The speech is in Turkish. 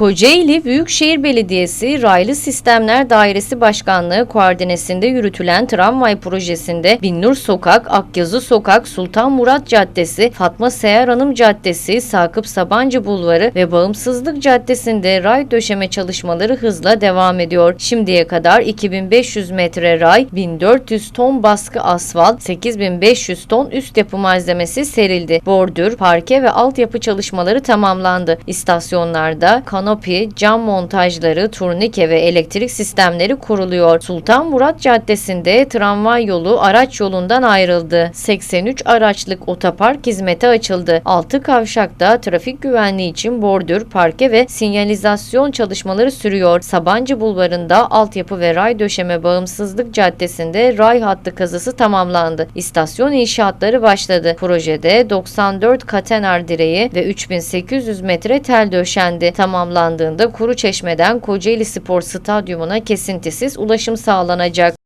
Kocaeli Büyükşehir Belediyesi Raylı Sistemler Dairesi Başkanlığı koordinesinde yürütülen tramvay projesinde Binnur Sokak, Akyazı Sokak, Sultan Murat Caddesi, Fatma Seher Hanım Caddesi, Sakıp Sabancı Bulvarı ve Bağımsızlık Caddesi'nde ray döşeme çalışmaları hızla devam ediyor. Şimdiye kadar 2500 metre ray, 1400 ton baskı asfalt, 8500 ton üst yapı malzemesi serildi. Bordür, parke ve altyapı çalışmaları tamamlandı. İstasyonlarda kanopi, cam montajları, turnike ve elektrik sistemleri kuruluyor. Sultan Murat Caddesi'nde tramvay yolu araç yolundan ayrıldı. 83 araçlık otopark hizmete açıldı. 6 kavşakta trafik güvenliği için bordür, parke ve sinyalizasyon çalışmaları sürüyor. Sabancı Bulvarı'nda altyapı ve ray döşeme bağımsızlık caddesinde ray hattı kazısı tamamlandı. İstasyon inşaatları başladı. Projede 94 katenar direği ve 3800 metre tel döşendi. Tamamlandığında Kuru Çeşme'den Kocaeli Spor Stadyumuna kesintisiz ulaşım sağlanacak.